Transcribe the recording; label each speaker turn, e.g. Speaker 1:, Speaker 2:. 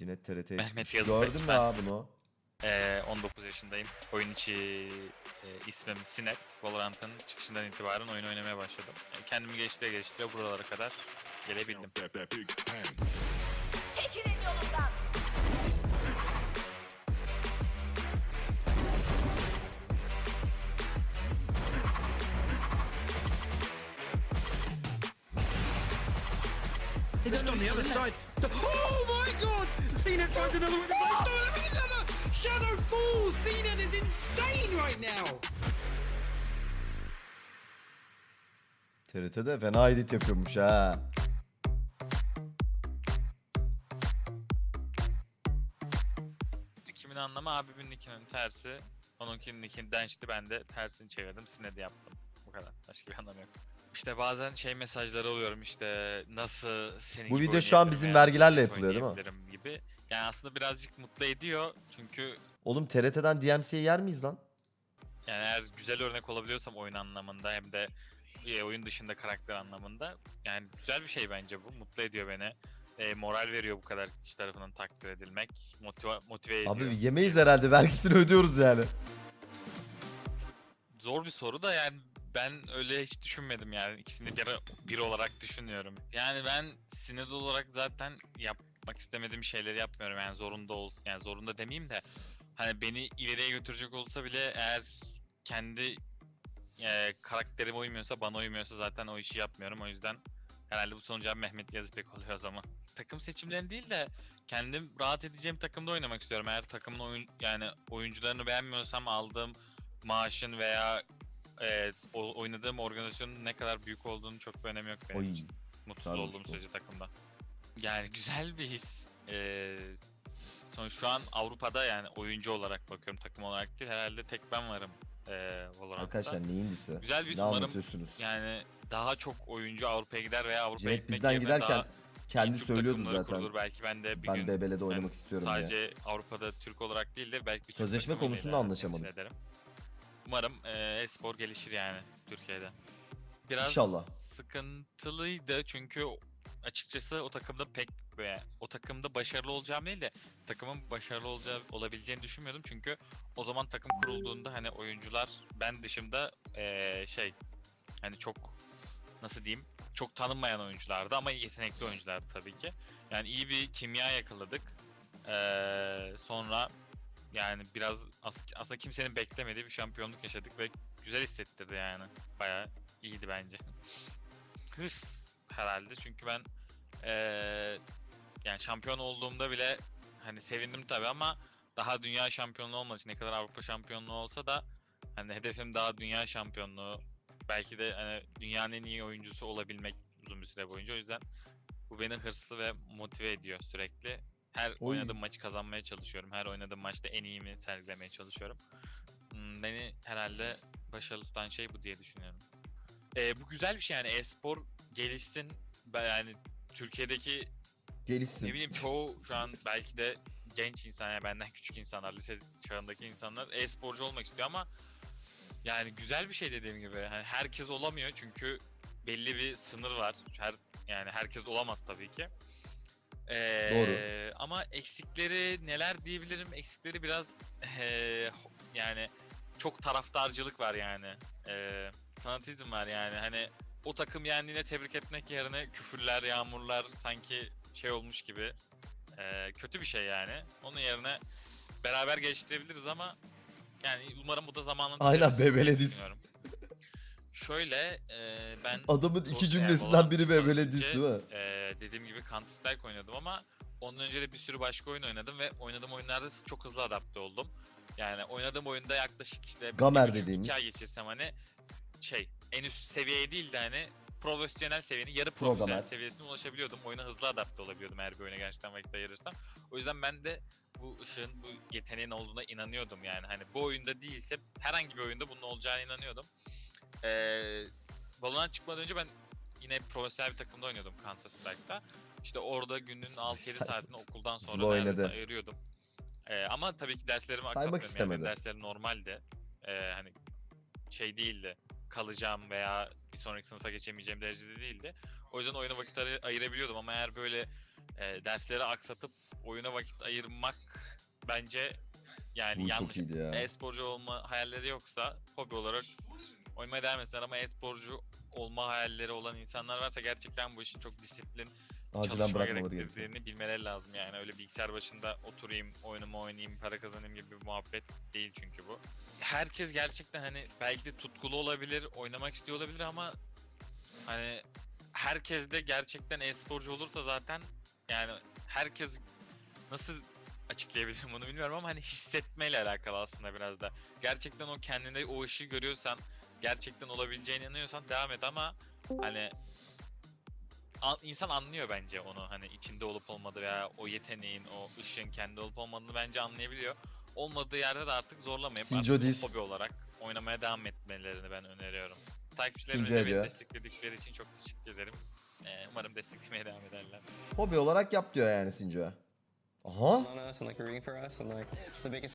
Speaker 1: Yine TRT'ye
Speaker 2: Mehmet
Speaker 1: çıkmış.
Speaker 2: Yazıcı
Speaker 1: Gördün mü
Speaker 2: ben.
Speaker 1: abi bunu?
Speaker 2: Ee, 19 yaşındayım. Oyun içi e, ismim Sinet. Valorant'ın çıkışından itibaren oyun oynamaya başladım. E, kendimi geliştire geliştire buralara kadar gelebildim.
Speaker 3: That, that big bang.
Speaker 4: Çekilin yolumdan.
Speaker 5: Just on the other side. Oh my god! CNET finds another. He's doing another! Shadow falls! CNET is insane right now!
Speaker 1: TRT'de fena edit yapıyormuş ha.
Speaker 2: Kimin anlamı abimin nickinin tersi. Onunkinin nickinden işte ben de tersini çevirdim. Sinet'i yaptım. Bu kadar. Başka bir anlamı yok. İşte bazen şey mesajları alıyorum işte nasıl senin
Speaker 1: Bu
Speaker 2: gibi
Speaker 1: video şu an
Speaker 2: oynayabilirim
Speaker 1: bizim
Speaker 2: veya
Speaker 1: vergilerle
Speaker 2: nasıl
Speaker 1: yapılıyor değil mi?
Speaker 2: oynayabilirim Gibi. Yani aslında birazcık mutlu ediyor çünkü
Speaker 1: Oğlum TRT'den DMC'ye yer miyiz lan?
Speaker 2: Yani eğer güzel örnek olabiliyorsam oyun anlamında hem de e, oyun dışında karakter anlamında yani güzel bir şey bence bu. Mutlu ediyor beni. E, moral veriyor bu kadar kişi tarafından takdir edilmek. Motive, motive ediyor.
Speaker 1: Abi yemeyiz herhalde. Vergisini ödüyoruz yani.
Speaker 2: Zor bir soru da yani ben öyle hiç düşünmedim yani. İkisini bir, bir olarak düşünüyorum. Yani ben sinir olarak zaten yapmak istemediğim şeyleri yapmıyorum. Yani zorunda ol yani zorunda demeyeyim de hani beni ileriye götürecek olsa bile eğer kendi e, karakterime uymuyorsa, bana uymuyorsa zaten o işi yapmıyorum. O yüzden herhalde bu sonucu Mehmet Yazıpek oluyor o zaman. Takım seçimlerini değil de kendim rahat edeceğim takımda oynamak istiyorum. Eğer takımın oyun yani oyuncularını beğenmiyorsam aldığım maaşın veya e, o- oynadığım organizasyonun ne kadar büyük olduğunu çok bir önemi yok benim
Speaker 1: Oy.
Speaker 2: için. Mutsuz
Speaker 1: güzel
Speaker 2: olduğum
Speaker 1: bu.
Speaker 2: sürece takımda. Yani güzel bir his. Ee, sonuç şu an Avrupa'da yani oyuncu olarak bakıyorum takım olarak değil. Herhalde tek ben varım e, Valorant'ta.
Speaker 1: Arkadaşlar neyin lisi?
Speaker 2: Güzel bir
Speaker 1: Ne
Speaker 2: umarım
Speaker 1: anlatıyorsunuz?
Speaker 2: yani daha çok oyuncu Avrupa'ya gider veya Avrupa'ya gitmek
Speaker 1: bizden
Speaker 2: yerine
Speaker 1: giderken
Speaker 2: daha
Speaker 1: kendi
Speaker 2: Türk
Speaker 1: söylüyordu
Speaker 2: takımları
Speaker 1: zaten.
Speaker 2: kurulur. Belki ben de bir
Speaker 1: Ben
Speaker 2: gün
Speaker 1: BBL'de oynamak istiyorum diye.
Speaker 2: sadece Avrupa'da Türk olarak değil de belki bir Türk
Speaker 1: Sözleşme
Speaker 2: takımıyla
Speaker 1: konusunda
Speaker 2: ileride
Speaker 1: anlaşamadık.
Speaker 2: ederim. Umarım e, e-spor gelişir yani Türkiye'de. Biraz
Speaker 1: İnşallah.
Speaker 2: sıkıntılıydı çünkü açıkçası o takımda pek ve o takımda başarılı olacağım değil de takımın başarılı olacağı olabileceğini düşünmüyordum çünkü o zaman takım kurulduğunda hani oyuncular ben dışımda eee, şey hani çok nasıl diyeyim çok tanınmayan oyunculardı ama yetenekli oyunculardı tabii ki. Yani iyi bir kimya yakaladık. Eee, sonra yani biraz as- aslında kimsenin beklemediği bir şampiyonluk yaşadık ve güzel hissettirdi yani. Bayağı iyiydi bence. Hırs herhalde çünkü ben eee, yani şampiyon olduğumda bile hani sevindim tabii ama daha dünya şampiyonluğu olmadığı için ne kadar Avrupa şampiyonluğu olsa da hani hedefim daha dünya şampiyonluğu. Belki de hani dünyanın en iyi oyuncusu olabilmek uzun bir süre boyunca. O yüzden bu beni hırslı ve motive ediyor sürekli. Her
Speaker 1: Oy.
Speaker 2: oynadığım maçı kazanmaya çalışıyorum. Her oynadığım maçta en iyimi sergilemeye çalışıyorum. Hmm, Beni herhalde başarılı tutan şey bu diye düşünüyorum. Ee, bu güzel bir şey yani e-spor gelişsin. Ben yani Türkiye'deki
Speaker 1: Gelişsin.
Speaker 2: ne bileyim çoğu şu an belki de genç insan yani benden küçük insanlar, lise çağındaki insanlar e-sporcu olmak istiyor ama yani güzel bir şey dediğim gibi. Hani herkes olamıyor çünkü belli bir sınır var. Her yani herkes olamaz tabii ki. Ee,
Speaker 1: Doğru.
Speaker 2: Ama eksikleri neler diyebilirim? Eksikleri biraz ee, yani çok taraftarcılık var yani. Ee, fanatizm var yani. Hani o takım yendiğine tebrik etmek yerine küfürler, yağmurlar sanki şey olmuş gibi. Ee, kötü bir şey yani. Onun yerine beraber geliştirebiliriz ama yani umarım bu da zamanla
Speaker 1: Aynen,
Speaker 2: düzelir diye
Speaker 1: BBL diz.
Speaker 2: düşünüyorum. Şöyle e, ben
Speaker 1: Adamın iki cümlesinden biri
Speaker 2: çıkmadan
Speaker 1: BBL
Speaker 2: önce,
Speaker 1: diz değil mi?
Speaker 2: e, dediğim gibi Counter Strike oynadım ama ondan önce de bir sürü başka oyun oynadım ve oynadığım oyunlarda çok hızlı adapte oldum. Yani oynadığım oyunda yaklaşık işte
Speaker 1: Gamer
Speaker 2: buçuk,
Speaker 1: dediğimiz.
Speaker 2: iki ay geçirsem hani şey en üst seviyeye değil de hani profesyonel seviyenin yarı
Speaker 1: Pro
Speaker 2: profesyonel
Speaker 1: gamer.
Speaker 2: seviyesine ulaşabiliyordum. Oyuna hızlı adapte olabiliyordum eğer bir oyuna gerçekten vakit ayırırsam. O yüzden ben de bu ışığın, bu yeteneğin olduğuna inanıyordum yani. Hani bu oyunda değilse herhangi bir oyunda bunun olacağına inanıyordum. Ee, Valorant çıkmadan önce ben yine profesyonel bir takımda oynuyordum Counter Strike'da. İşte orada günün 6-7 saatini okuldan sonra neredeyse
Speaker 1: oynadı.
Speaker 2: ayırıyordum. Ee, ama tabii ki derslerimi
Speaker 1: Saymak
Speaker 2: aksatmıyorum. Yani benim
Speaker 1: istemedi.
Speaker 2: derslerim normaldi. Ee, hani şey değildi. Kalacağım veya bir sonraki sınıfa geçemeyeceğim derecede değildi. O yüzden oyuna vakit ayır- ayırabiliyordum ama eğer böyle e, dersleri aksatıp oyuna vakit ayırmak bence yani
Speaker 1: Bu çok
Speaker 2: yanlış.
Speaker 1: iyiydi ya.
Speaker 2: E-sporcu olma hayalleri yoksa hobi olarak oynamaya devam etsinler ama e-sporcu olma hayalleri olan insanlar varsa gerçekten bu işin çok disiplin
Speaker 1: Acilen
Speaker 2: çalışma
Speaker 1: gerekiyor.
Speaker 2: gerektirdiğini bilmeleri lazım yani öyle bilgisayar başında oturayım, oyunumu oynayayım, para kazanayım gibi bir muhabbet değil çünkü bu. Herkes gerçekten hani belki de tutkulu olabilir, oynamak istiyor olabilir ama hani herkes de gerçekten e-sporcu olursa zaten yani herkes nasıl açıklayabilirim bunu bilmiyorum ama hani hissetmeyle alakalı aslında biraz da. Gerçekten o kendinde o ışığı görüyorsan, gerçekten olabileceğine inanıyorsan devam et ama hani an- insan anlıyor bence onu hani içinde olup olmadığı veya o yeteneğin, o ışığın kendi olup olmadığını bence anlayabiliyor. Olmadığı yerde de artık zorlamayıp
Speaker 1: Sinco
Speaker 2: artık
Speaker 1: diss.
Speaker 2: hobi olarak oynamaya devam etmelerini ben öneriyorum. Takipçilerime de beni
Speaker 1: ediyor.
Speaker 2: destekledikleri için çok teşekkür ederim. Ee, umarım desteklemeye devam ederler.
Speaker 1: Hobi olarak yap diyor yani Sinco. Aha.
Speaker 3: on us and like rooting for us and like the biggest